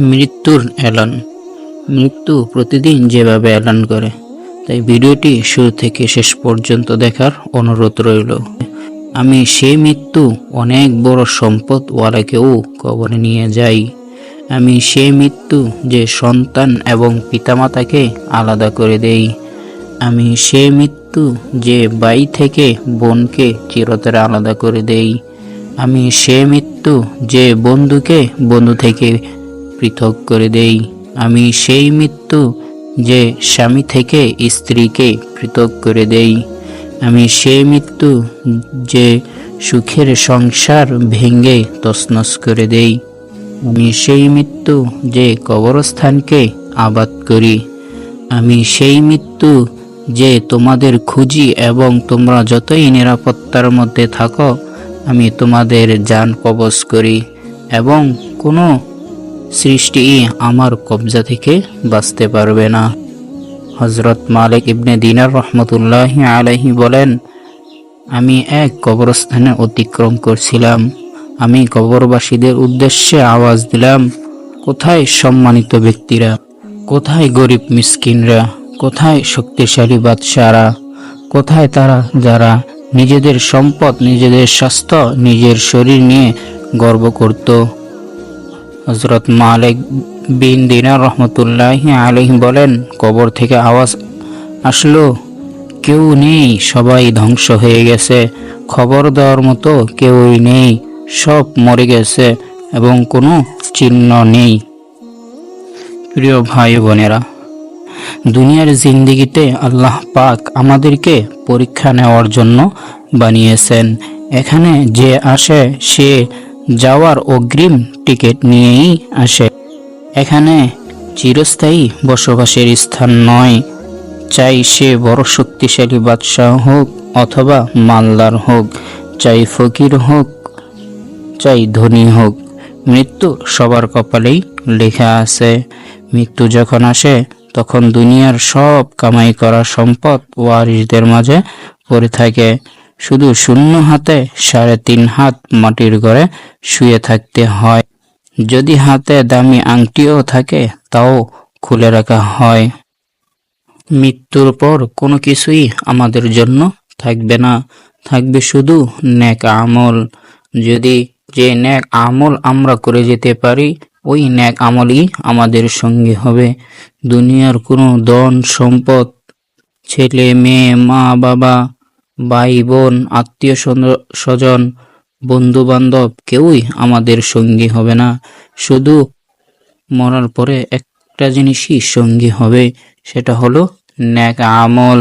মৃত্যুর এলান। মৃত্যু প্রতিদিন যেভাবে এলান করে, তাই ভিডিওটি শুরু থেকে শেষ পর্যন্ত দেখার অনুরোধ রইল। আমি সেই মৃত্যু অনেক বড় সম্পদ ওয়ালাকেও কবরে নিয়ে যাই। আমি সেই মৃত্যু যে সন্তান এবং পিতামাতাকে আলাদা করে দেই। আমি সেই মৃত্যু যে বাই থেকে বোনকে চিরতরে আলাদা করে দেই। আমি সে মৃত্যু যে বন্ধুকে বন্ধু থেকে পৃথক করে দেই। আমি সেই মৃত্যু যে স্বামী থেকে স্ত্রীকে পৃথক করে দেই। আমি সেই মৃত্যু যে সুখের সংসার ভেঙে তছনছ করে দেই। আমি সেই মৃত্যু যে কবরস্থানকে আবাদ করি। আমি সেই মৃত্যু যে তোমাদের খুঁজি এবং তোমরা যতই নিরাপত্তার মধ্যে থাকো, আমি তোমাদের যান কবজ করি এবং কোনো সৃষ্টি আমার কবজা থেকে বাঁচতে পারবে না। হজরত মালিক ইবনে দিনার রহমতুল্লাহ আলাহি বলেন, আমি এক কবরস্থানে অতিক্রম করছিলাম। আমি কবরবাসীদের উদ্দেশ্যে আওয়াজ দিলাম, কোথায় সম্মানিত ব্যক্তিরা? কোথায় গরিব মিসকিনরা? কোথায় শক্তিশালী বাদশারা? কোথায় তারা যারা নিজেদের সম্পদ, নিজেদের স্বাস্থ্য, নিজের শরীর নিয়ে গর্ব করত? হজরত মালিক বিন দিনার রহমতুল্লাহ আলহ বলেন, কবর থেকে আওয়াজ আসলো, কেউ নেই, সবাই ধ্বংস হয়ে গেছে। খবর দেওয়ার মতো কেউই নেই, সব মরে গেছে এবং কোনো চিহ্ন নেই। প্রিয় ভাই বোনেরা, দুনিয়ার জিন্দিগিতে আল্লাহ পাক আমাদেরকে পরীক্ষা নেওয়ার জন্য বানিয়েছেন। এখানে যে আসে সে যাওয়ার অগ্রিম টিকিট নিয়েই আসে। এখানে চিরস্থায়ী বসবাসের স্থান নয়। চাই সে বড় শক্তিশালী বাদশাহ হোক অথবা মালদার হোক, চাই ফকির হোক, চাই ধনী হোক। মৃত্যু সবার কপালেই লেখা আছে। মৃত্যু যখন আসে, তখন দুনিয়ার সব কামাই করা সম্পদ ওয়ারিসদের মাঝে পড়ে থাকে। শুধু শূন্য হাতে সাড়ে তিন হাত মাটির ঘরে শুয়ে থাকতে হয়। যদি হাতে দামি আংটিও থাকে, তাও খুলে রাখা হয়। মৃত্যুর পর কোনো কিছুই আমাদের জন্য থাকবে না। থাকবে শুধু ন্যাক আমল। যদি যে ন্যাক আমল আমরা করে যেতে পারি, ওই ন্যাক আমলই আমাদের সঙ্গে হবে। দুনিয়ার কোনো ধন সম্পদ, ছেলে, মেয়ে, মা, বাবা ভাই, বোন, আত্মীয় স্বজন বন্ধু বান্ধব কেউই আমাদের সঙ্গী হবে না। শুধু মরার পরে একটা জিনিসই সঙ্গী হবে, সেটা হলো ন্যাক আমল।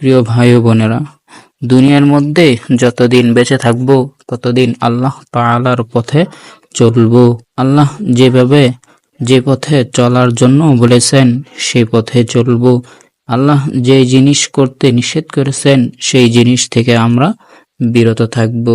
প্রিয় ভাই বোনেরা, দুনিয়ার মধ্যে যতদিন বেঁচে থাকব, ততদিন আল্লাহ তাআলার পথে চলবো। আল্লাহ যেভাবে যে পথে চলার জন্য বলেছেন সেই পথে চলবো। আল্লাহ যে জিনিস করতে নিষেধ করেছেন সেই জিনিস থেকে আমরা বিরত থাকব।